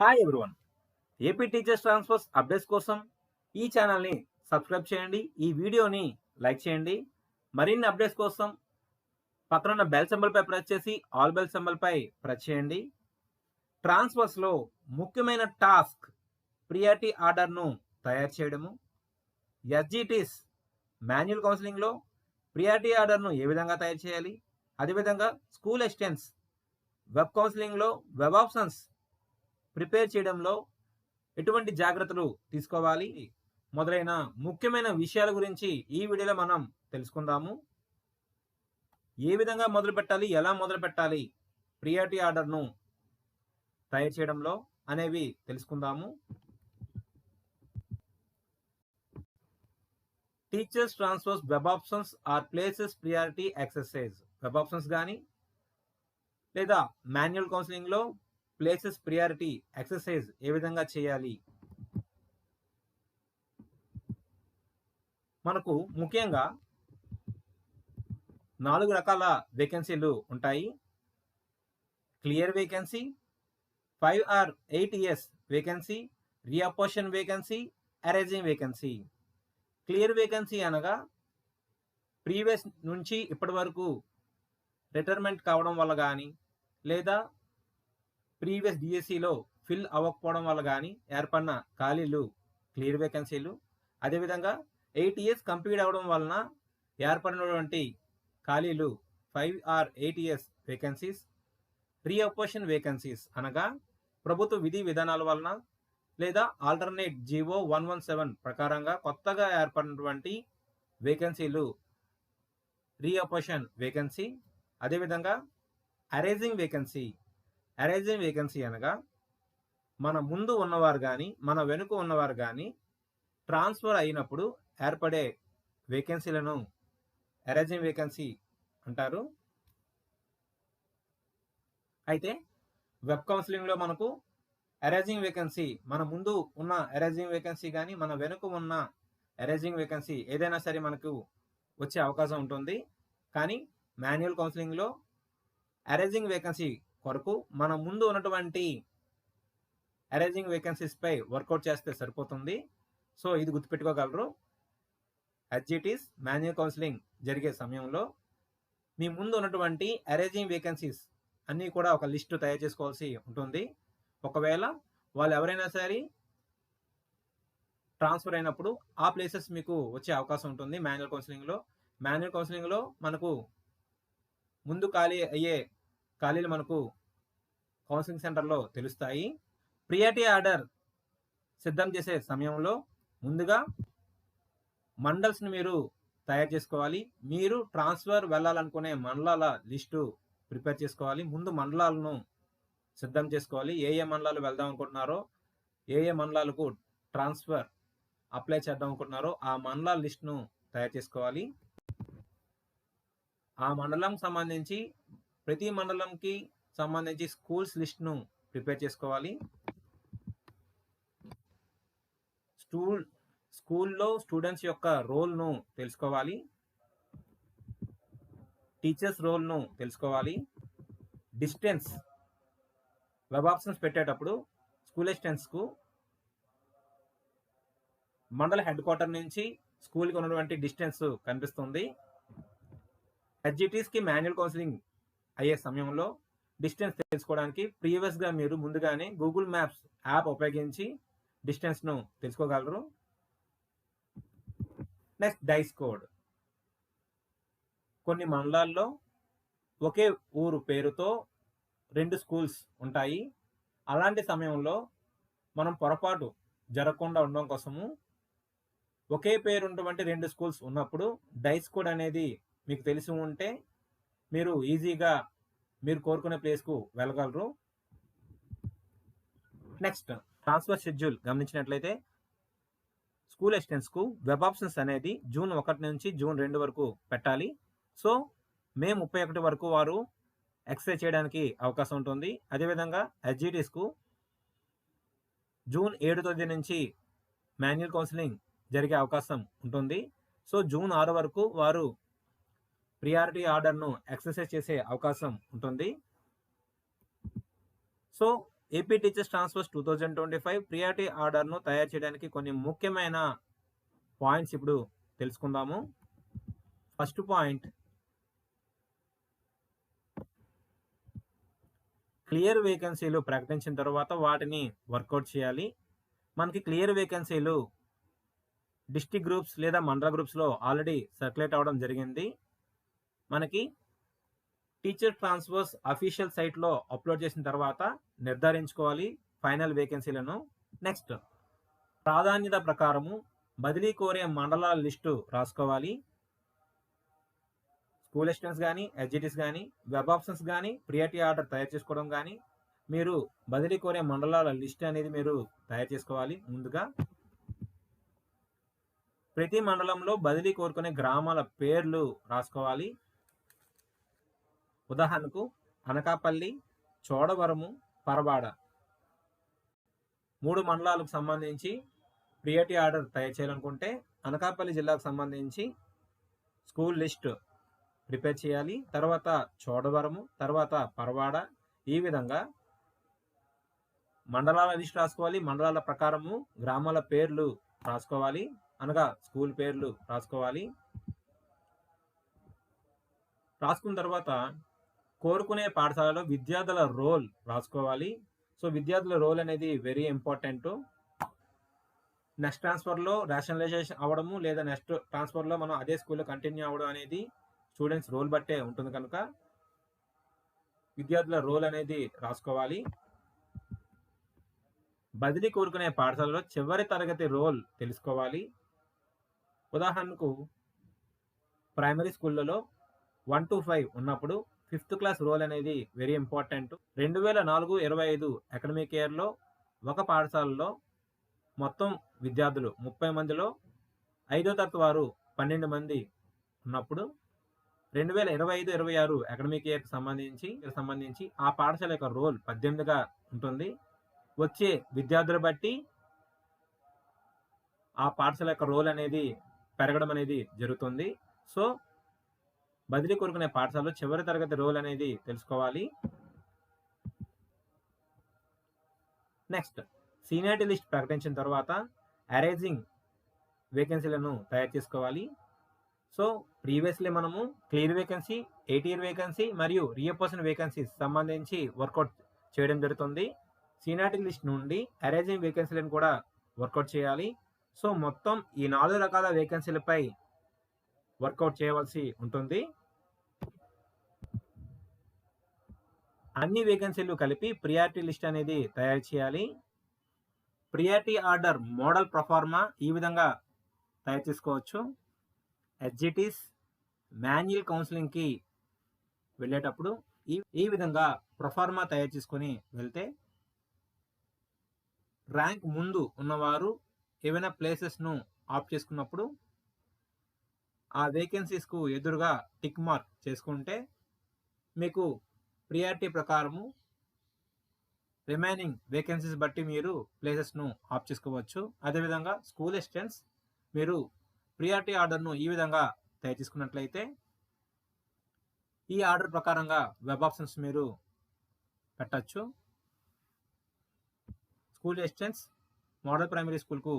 Hi everyone AP teachers transfers updates కోసం ఈ ఛానల్ని సబ్స్క్రైబ్ చేయండి. ఈ వీడియోని లైక్ చేయండి. మరిన్ని అప్డేట్స్ కోసం పక్కన ఉన్న బెల్ సింబల్పై ప్రెస్ చేసి ఆల్ బెల్ సింబల్పై ప్రెస్ చేయండి. ట్రాన్స్ఫర్స్లో ముఖ్యమైన టాస్క్ ప్రియారిటీ ఆర్డర్ను తయారు చేయడము. ఎస్జిటిస్ మాన్యువల్ కౌన్సిలింగ్లో ప్రియారిటీ ఆర్డర్ను ఏ విధంగా తయారు చేయాలి? అదేవిధంగా స్కూల్ ఎస్టెన్స్ వెబ్ కౌన్సిలింగ్లో వెబ్ ఆప్షన్స్ ప్రిపేర్ చేయడంలో ఎటువంటి జాగ్రత్తలు తీసుకోవాలి? మొదలైన ముఖ్యమైన విషయాల గురించి ఈ వీడియోలో మనం తెలుసుకుందాము. ఏ విధంగా మొదలు పెట్టాలి? ఎలా మొదలు పెట్టాలి? ప్రియారిటీ ఆర్డర్ను తయారు చేయడంలో అనేవి తెలుసుకుందాము. Teachers transfers web options or places priority exercise web options కానీ లేదా మాన్యువల్ కౌన్సిలింగ్లో ప్లేసెస్ ప్రియారిటీ ఎక్సర్సైజ్ ఏ విధంగా చేయాలి? మనకు ముఖ్యంగా నాలుగు రకాల వేకెన్సీలు ఉంటాయి. Clear vacancy five or eight years vacancy reapportion vacancy arising vacancy clear vacancy అనగా ప్రీవియస్ నుంచి ఇప్పటి వరకు రిటైర్మెంట్ కావడం వల్ల కానీ లేదా ప్రీవియస్ డిఎస్సిలో ఫిల్ అవ్వకపోవడం వల్ల కానీ ఏర్పడిన ఖాళీలు క్లియర్ వేకెన్సీలు అదేవిధంగా ఎయిట్ ఇయర్స్ కంప్లీట్ అవ్వడం వలన ఏర్పడినటువంటి ఖాళీలు five or eight years vacancies reapportion vacancies అనగా ప్రభుత్వ విధి విధానాల వలన లేదా alternate GO one one seven ప్రకారంగా కొత్తగా ఏర్పడినటువంటి వేకెన్సీలు రీఅపోషన్ వేకెన్సీ అదేవిధంగా అరేజింగ్ వేకెన్సీ అరేంజింగ్ వేకెన్సీ అనగా మన ముందు ఉన్నవారు కానీ మన వెనుక ఉన్నవారు కానీ ట్రాన్స్ఫర్ అయినప్పుడు ఏర్పడే వేకెన్సీలను అరేజింగ్ వేకెన్సీ అంటారు. అయితే వెబ్ కౌన్సిలింగ్లో మనకు అరేజింగ్ వేకెన్సీ మన ముందు ఉన్న అరేజింగ్ వేకెన్సీ కానీ మన వెనుక ఉన్న అరేజింగ్ వేకెన్సీ ఏదైనా సరే మనకు వచ్చే అవకాశం ఉంటుంది. కానీ మాన్యువల్ కౌన్సిలింగ్లో అరేజింగ్ వేకెన్సీ కొరకు మన ముందు ఉన్నటువంటి అరేంజింగ్ వేకెన్సీస్పై వర్కౌట్ చేస్తే సరిపోతుంది. సో ఇది గుర్తుపెట్టుకోగలరు. హెచ్జిటీస్ మాన్యువల్ కౌన్సిలింగ్ జరిగే సమయంలో మీ ముందు ఉన్నటువంటి అరేంజింగ్ వేకెన్సీస్ అన్నీ కూడా ఒక లిస్టు తయారు చేసుకోవాల్సి ఉంటుంది. ఒకవేళ వాళ్ళు ఎవరైనా సరే ట్రాన్స్ఫర్ అయినప్పుడు ఆ ప్లేసెస్ మీకు వచ్చే అవకాశం ఉంటుంది మాన్యువల్ కౌన్సిలింగ్లో మాన్యువల్ కౌన్సిలింగ్లో మనకు ముందు ఖాళీ అయ్యే ఖాళీలు మనకు కౌన్సిలింగ్ సెంటర్లో తెలుస్తాయి. ప్రియారిటీ ఆర్డర్ సిద్ధం చేసే సమయంలో ముందుగా మండల్స్ని మీరు తయారు చేసుకోవాలి. మీరు ట్రాన్స్ఫర్ వెళ్ళాలనుకునే మండలాల లిస్టు ప్రిపేర్ చేసుకోవాలి. ముందు మండలాలను సిద్ధం చేసుకోవాలి. ఏ ఏ మండలాలు వెళ్దాం అనుకుంటున్నారో ఏ ఏ మండలాలకు ట్రాన్స్ఫర్ అప్లై చేద్దాం అనుకుంటున్నారో ఆ మండలాల లిస్ట్ను తయారు చేసుకోవాలి. ఆ మండలం సంబంధించి ప్రతి మండలంకి సంబంధించి స్కూల్స్ లిస్ట్ను ప్రిపేర్ చేసుకోవాలి. స్టూల్ స్కూల్లో స్టూడెంట్స్ యొక్క రోల్ను తెలుసుకోవాలి. టీచర్స్ రోల్ను తెలుసుకోవాలి. డిస్టెన్స్ వెబ్ ఆప్షన్స్ పెట్టేటప్పుడు స్కూల్ అసిస్టెంట్స్కు మండల హెడ్ క్వార్టర్ నుంచి స్కూల్కి ఉన్నటువంటి డిస్టెన్స్ కనిపిస్తుంది. హెచ్జిటీస్కి మాన్యువల్ కౌన్సిలింగ్ అయ్యే సమయంలో డిస్టెన్స్ తెలుసుకోవడానికి ప్రీవియస్గా మీరు ముందుగానే గూగుల్ మ్యాప్స్ యాప్ ఉపయోగించి డిస్టెన్స్ను తెలుసుకోగలరు. నెక్స్ట్ డైస్ కోడ్ కొన్ని మండలాల్లో ఒకే ఊరు పేరుతో రెండు స్కూల్స్ ఉంటాయి. అలాంటి సమయంలో మనం పొరపాటు జరగకుండా ఉండడం కోసము ఒకే పేరు ఉన్నటువంటి రెండు స్కూల్స్ ఉన్నప్పుడు డైస్ కోడ్ అనేది మీకు తెలిసి ఉంటే మీరు ఈజీగా మీరు కోరుకునే ప్లేస్కు వెళ్ళగలరు. నెక్స్ట్ ట్రాన్స్ఫర్ షెడ్యూల్ గమనించినట్లయితే స్కూల్ అసిస్టెంట్స్కు వెబ్ ఆప్షన్స్ అనేది జూన్ ఒకటి నుంచి జూన్ రెండు వరకు పెట్టాలి. సో మే ముప్పై ఒకటి వరకు వారు ఎక్సర్సైజ్ చేయడానికి అవకాశం ఉంటుంది. అదేవిధంగా హెచ్జిటీస్కు జూన్ ఏడు తేదీ నుంచి మాన్యువల్ కౌన్సిలింగ్ జరిగే అవకాశం ఉంటుంది. సో జూన్ ఆరు వరకు వారు ప్రియారిటీ ఆర్డర్ను ఎక్సర్సైజ్ చేసే అవకాశం ఉంటుంది. So AP teachers transfers two thousand twenty five priority ఆర్డర్ను తయారు చేయడానికి కొన్ని ముఖ్యమైన పాయింట్స్ ఇప్పుడు తెలుసుకుందాము. ఫస్ట్ పాయింట్ క్లియర్ వేకెన్సీలు ప్రకటించిన తర్వాత వాటిని వర్కౌట్ చేయాలి. మనకి క్లియర్ వేకెన్సీలు డిస్టిక్ గ్రూప్స్ లేదా మండల గ్రూప్స్లో ఆల్రెడీ సర్క్యులేట్ అవ్వడం జరిగింది. మనకి టీచర్ ట్రాన్స్ఫర్స్ అఫీషియల్ సైట్లో అప్లోడ్ చేసిన తర్వాత నిర్ధారించుకోవాలి ఫైనల్ వేకెన్సీలను నెక్స్ట్ ప్రాధాన్యత ప్రకారము బదిలీ కోరే మండలాల లిస్టు రాసుకోవాలి. స్కూల్ అసిస్టెంట్స్ కానీ ఎడ్జిటీస్ కానీ వెబ్ ఆప్షన్స్ కానీ ప్రియారిటీ ఆర్డర్ తయారు చేసుకోవడం కానీ మీరు బదిలీ కోరే మండలాల లిస్ట్ అనేది మీరు తయారు చేసుకోవాలి ముందుగా. ప్రతి మండలంలో బదిలీ కోరుకునే గ్రామాల పేర్లు రాసుకోవాలి. ఉదాహరణకు అనకాపల్లి చోడవరము పరవాడ. మూడు మండలాలకు సంబంధించి ప్రియారిటీ ఆర్డర్ తయారు చేయాలనుకుంటే అనకాపల్లి జిల్లాకు సంబంధించి స్కూల్ లిస్ట్ ప్రిపేర్ చేయాలి. తర్వాత చోడవరము తర్వాత పరవాడ. ఈ విధంగా మండలాల లిస్ట్ రాసుకోవాలి. మండలాల ప్రకారము గ్రామాల పేర్లు రాసుకోవాలి. అనగా స్కూల్ పేర్లు రాసుకోవాలి. రాసుకున్న తర్వాత కోరుకునే పాఠశాలలో విద్యార్థుల రోల్ రాసుకోవాలి. సో విద్యార్థుల రోల్ అనేది వెరీ ఇంపార్టెంట్ నెక్స్ట్ ట్రాన్స్ఫర్లో రేషనలైజేషన్ అవ్వడము లేదా నెక్స్ట్ ట్రాన్స్ఫర్లో మనం అదే స్కూల్లో కంటిన్యూ అవ్వడం అనేది స్టూడెంట్స్ రోల్ బట్టే ఉంటుంది కనుక విద్యార్థుల రోల్ అనేది రాసుకోవాలి. బదిలీ కోరుకునే పాఠశాలలో చివరి తరగతి రోల్ తెలుసుకోవాలి. ఉదాహరణకు ప్రైమరీ స్కూళ్ళలో వన్ టు ఫైవ్ ఉన్నప్పుడు ఫిఫ్త్ క్లాస్ రోల్ అనేది వెరీ ఇంపార్టెంట్. రెండు వేల నాలుగు ఇరవై ఐదు అకాడమిక్ ఇయర్లో ఒక పాఠశాలలో మొత్తం విద్యార్థులు ముప్పై మందిలో ఐదో తరగతి వారు పన్నెండు మంది ఉన్నప్పుడు రెండు వేల ఇరవై ఐదు ఇరవై ఆరు అకాడమిక్ ఇయర్కి సంబంధించి సంబంధించి ఆ పాఠశాల యొక్క రోల్ పద్దెనిమిదిగా ఉంటుంది. వచ్చే విద్యార్థుల బట్టి ఆ పాఠశాల యొక్క రోల్ అనేది పెరగడం అనేది జరుగుతుంది. సో బదిలీ కోరుకునే పాఠశాలలో చివరి తరగతి రోల్ అనేది తెలుసుకోవాలి. నెక్స్ట్ సీనియారిటీ లిస్ట్ ప్రకటించిన తర్వాత అరేంజింగ్ వేకెన్సీలను తయారు చేసుకోవాలి. సో ప్రీవియస్లీ మనము clear vacancy eight year vacancy మరియు రియపర్సన్ వేకెన్సీస్ సంబంధించి వర్కౌట్ చేయడం జరుగుతుంది. సీనియారిటీ లిస్ట్ నుండి అరేంజింగ్ వేకెన్సీలను కూడా వర్కౌట్ చేయాలి. సో మొత్తం ఈ నాలుగు రకాల వేకెన్సీలపై వర్కౌట్ చేయవలసి ఉంటుంది. అన్ని వేకెన్సీలు కలిపి ప్రియారిటీ లిస్ట్ అనేది తయారు చేయాలి. ప్రియారిటీ ఆర్డర్ మోడల్ ప్రొఫార్మా ఈ విధంగా తయారు చేసుకోవచ్చు. ఎడ్జిటీస్ మాన్యువల్ కౌన్సిలింగ్కి వెళ్ళేటప్పుడు ఈ ఈ విధంగా ప్రొఫార్మా తయారు చేసుకొని వెళ్తే ర్యాంక్ ముందు ఉన్నవారు ఏవైనా ప్లేసెస్ను ఆప్ చేసుకున్నప్పుడు ఆ వేకెన్సీస్కు ఎదురుగా టిక్ మార్క్ చేసుకుంటే మీకు ప్రియారిటీ ప్రకారము రిమైనింగ్ వేకెన్సీస్ బట్టి మీరు ప్లేసెస్ను ఆప్ చేసుకోవచ్చు. అదేవిధంగా స్కూల్ అసిస్టెంట్స్ మీరు ప్రియారిటీ ఆర్డర్ను ఈ విధంగా తయారు చేసుకున్నట్లయితే ఈ ఆర్డర్ ప్రకారంగా వెబ్ ఆప్షన్స్ మీరు పెట్టచ్చు. స్కూల్ అసిస్టెంట్స్ మోడల్ ప్రైమరీ స్కూల్కు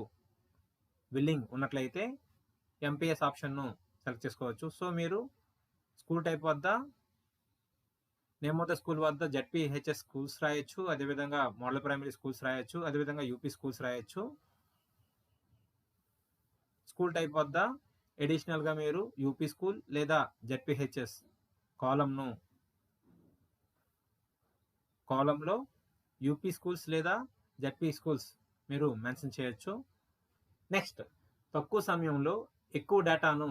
విల్లింగ్ ఉన్నట్లయితే ఎంపీఎస్ ఆప్షన్ను సెలెక్ట్ చేసుకోవచ్చు. సో మీరు స్కూల్ టైప్ వద్ద నేమోత స్కూల్ వద్ద జడ్పీహెచ్ఎస్ స్కూల్స్ రాయొచ్చు అదేవిధంగా మోడల్ ప్రైమరీ స్కూల్స్ రాయొచ్చు అదేవిధంగా యూపీ స్కూల్స్ రాయొచ్చు. స్కూల్ టైప్ వద్ద ఎడిషనల్గా మీరు యూపీ స్కూల్ లేదా జడ్పీహెచ్ఎస్ కాలంను కాలంలో యూపీ స్కూల్స్ లేదా జడ్పీ స్కూల్స్ మీరు మెన్షన్ చేయొచ్చు. నెక్స్ట్ తక్కువ సమయంలో ఎక్కువ డేటాను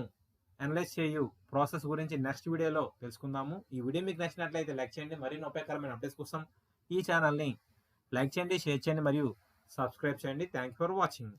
అనలైజ్ చేయు. ప్రాసెస్ గురించి నెక్స్ట్ వీడియోలో తెలుసుకుందాము. ఈ వీడియో మీకు నచ్చినట్లయితే లైక్ చేయండి. మరిన్ని ఉపయోగకరమైన అప్డేట్స్ కోసం ఈ ఛానల్ని లైక్ చేయండి షేర్ చేయండి మరియు సబ్స్క్రైబ్ చేయండి. Thank for watching